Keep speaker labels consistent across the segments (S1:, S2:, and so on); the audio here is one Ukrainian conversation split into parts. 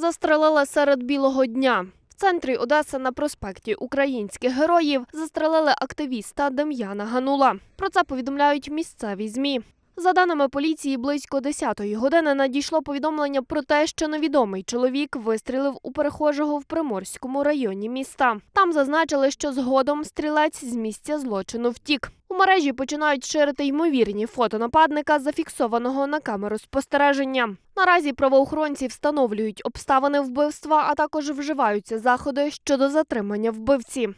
S1: Застрелили серед білого дня. В центрі Одеси на проспекті Українських героїв застрелили активіста Дем'яна Ганула. Про це повідомляють місцеві змі. За даними поліції, близько 10-ї години надійшло повідомлення про те, що невідомий чоловік вистрілив у перехожого в Приморському районі міста. Там зазначили, що згодом стрілець з місця злочину втік. У мережі починають ширити ймовірні фото нападника, зафіксованого на камеру спостереження. Наразі правоохоронці встановлюють обставини вбивства, а також вживаються заходи щодо затримання вбивці.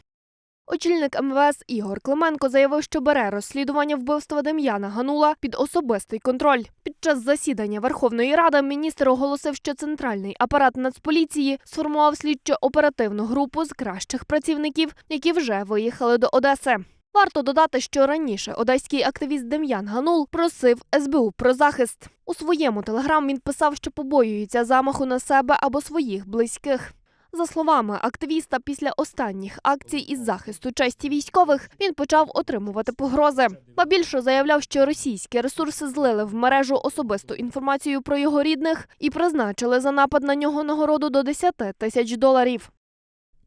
S1: Очільник МВС Ігор Клименко заявив, що бере розслідування вбивства Дем'яна Ганула під особистий контроль. Під час засідання Верховної Ради міністр оголосив, що центральний апарат Нацполіції сформував слідчо-оперативну групу з кращих працівників, які вже виїхали до Одеси. Варто додати, що раніше одеський активіст Дем'ян Ганул просив СБУ про захист. У своєму телеграм він писав, що побоюється замаху на себе або своїх близьких. За словами активіста, після останніх акцій із захисту честі військових він почав отримувати погрози. Ба більше заявляв, що російські ресурси злили в мережу особисту інформацію про його рідних і призначили за напад на нього нагороду до 10 тисяч доларів.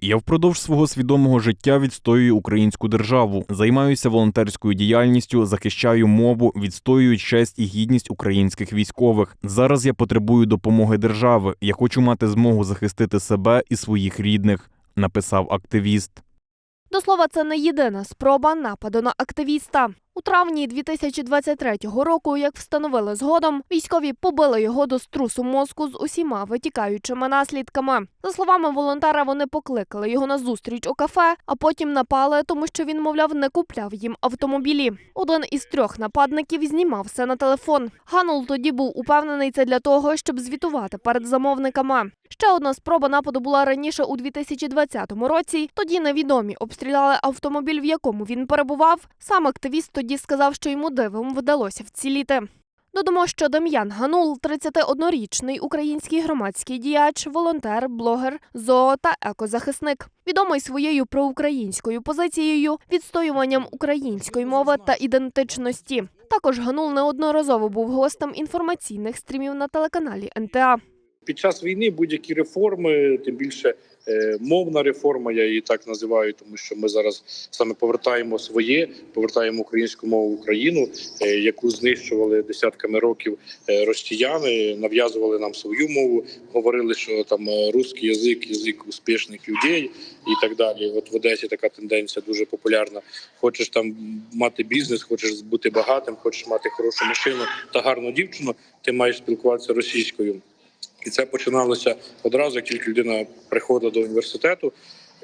S2: Я впродовж свого свідомого життя відстоюю українську державу, займаюся волонтерською діяльністю, захищаю мову, відстоюю честь і гідність українських військових. Зараз я потребую допомоги держави. Я хочу мати змогу захистити себе і своїх рідних, написав активіст.
S1: До слова, це не єдина спроба нападу на активіста. У травні 2023 року, як встановили згодом, військові побили його до струсу мозку з усіма витікаючими наслідками. За словами волонтера, вони покликали його на зустріч у кафе, а потім напали, тому що він, мовляв, не купляв їм автомобілі. Один із трьох нападників знімав все на телефон. Ганул тоді був упевнений це для того, щоб звітувати перед замовниками. Ще одна спроба нападу була раніше у 2020 році. Тоді невідомі обстріляли автомобіль, в якому він перебував. Сам активіст тоді сказав, що йому дивом вдалося вціліти. Додамо, що Дем'ян Ганул 31-річний український громадський діяч, волонтер, блогер, зоо та екозахисник. Відомий своєю проукраїнською позицією, відстоюванням української мови та ідентичності. Також Ганул неодноразово був гостем інформаційних стрімів на телеканалі НТА.
S3: Під час війни будь-які реформи, тим більше е, мовна реформа, я її так називаю, тому що ми зараз саме повертаємо своє, повертаємо українську мову в Україну, е, яку знищували десятками років е, росіяни, нав'язували нам свою мову, говорили, що там русський язик, язик успішних людей і так далі. От в Одесі така тенденція дуже популярна. Хочеш там мати бізнес, хочеш бути багатим, хочеш мати хорошу машину та гарну дівчину, ти маєш спілкуватися російською. І це починалося одразу, як тільки людина приходила до університету.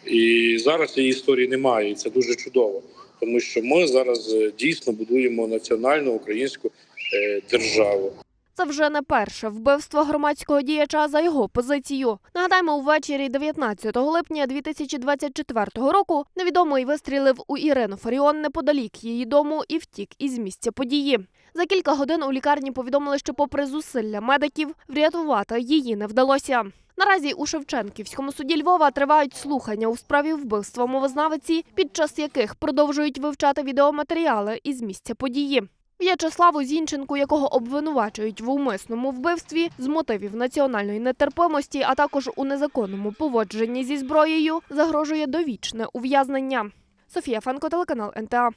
S3: І зараз цієї історії немає, і це дуже чудово, тому що ми зараз е, дійсно будуємо національну українську е, державу.
S1: Це вже не перше вбивство громадського діяча за його позицію. Нагадаємо, увечері 19 липня 2024 року невідомий вистрілив у Ірину Фаріон неподалік її дому і втік із місця події. За кілька годин у лікарні повідомили, що, попри зусилля медиків, врятувати її не вдалося. Наразі у Шевченківському суді Львова тривають слухання у справі вбивства мовознавиці, під час яких продовжують вивчати відеоматеріали із місця події. В'ячеславу Зінченку, якого обвинувачують в умисному вбивстві з мотивів національної нетерпимості, а також у незаконному поводженні зі зброєю, загрожує довічне ув'язнення. Софія Фанко, телеканал НТА.